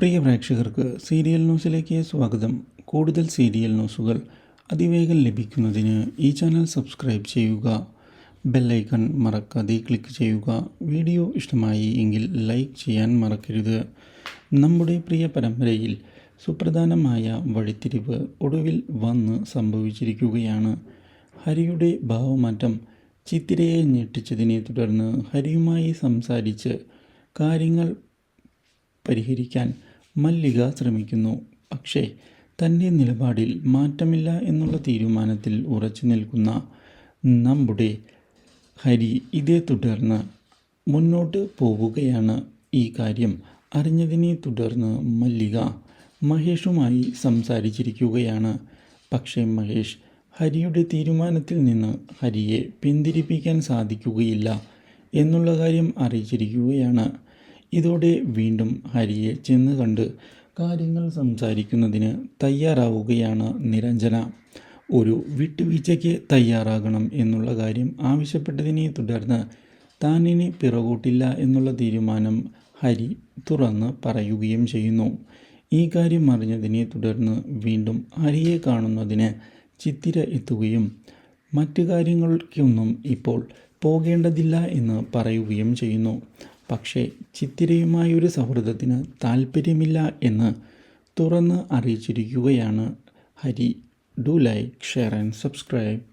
പ്രിയ പ്രേക്ഷകർക്ക് സീരിയൽ ന്യൂസിലേക്ക് സ്വാഗതം. കൂടുതൽ സീരിയൽ ന്യൂസുകൾ അതിവേഗം ലഭിക്കുന്നതിന് ഈ ചാനൽ സബ്സ്ക്രൈബ് ചെയ്യുക. ബെല്ലൈക്കൺ മറക്കാതെ ക്ലിക്ക് ചെയ്യുക. വീഡിയോ ഇഷ്ടമായി എങ്കിൽ ലൈക്ക് ചെയ്യാൻ മറക്കരുത്. നമ്മുടെ പ്രിയ പരമ്പരയിൽ സുപ്രധാനമായ വഴിത്തിരിവ് ഒടുവിൽ വന്ന് സംഭവിച്ചിരിക്കുകയാണ്. ഹരിയുടെ ഭാവമാറ്റം ചിത്തിരയെ ഞെട്ടിച്ചതിനെ തുടർന്ന് ഹരിയുമായി സംസാരിച്ച് കാര്യങ്ങൾ പരിഹരിക്കാൻ മല്ലിക ശ്രമിക്കുന്നു. പക്ഷേ തന്റെ നിലപാടിൽ മാറ്റമില്ല എന്നുള്ള തീരുമാനത്തിൽ ഉറച്ചു നിൽക്കുന്ന നമ്മുടെ ഹരി ഇതേ തുടർന്ന് മുന്നോട്ട് പോവുകയാണ്. ഈ കാര്യം അറിഞ്ഞതിനെ തുടർന്ന് മല്ലിക മഹേഷുമായി സംസാരിച്ചിരിക്കുകയാണ്. പക്ഷേ മഹേഷ് ഹരിയുടെ തീരുമാനത്തിൽ നിന്ന് ഹരിയെ പിന്തിരിപ്പിക്കാൻ സാധിക്കുകയില്ല എന്നുള്ള കാര്യം അറിയിച്ചിരിക്കുകയാണ്. ഇതോടെ വീണ്ടും ഹരിയെ ചെന്ന് കണ്ട് കാര്യങ്ങൾ സംസാരിക്കുന്നതിന് തയ്യാറാവുകയാണ് നിരഞ്ജന. ഒരു വിട്ടുവീഴ്ചയ്ക്ക് തയ്യാറാകണം എന്നുള്ള കാര്യം ആവശ്യപ്പെട്ടതിനെ തുടർന്ന് താനിനി പിറകോട്ടില്ല എന്നുള്ള തീരുമാനം ഹരി തുറന്ന് പറയുകയും ചെയ്യുന്നു. ഈ കാര്യം അറിഞ്ഞതിനെ തുടർന്ന് വീണ്ടും ഹരിയെ കാണുന്നതിന് ചിത്തിര എത്തുകയും മറ്റു കാര്യങ്ങൾക്കൊന്നും ഇപ്പോൾ പോകേണ്ടതില്ല എന്ന് പറയുകയും ചെയ്യുന്നു. പക്ഷേ ചിത്തിരയുമായി ഒരു സൗഹൃദത്തിന് താല്പര്യമില്ല എന്ന് തുറന്ന് അറിയിച്ചിരിക്കുകയാണ്. Hari do like share and subscribe.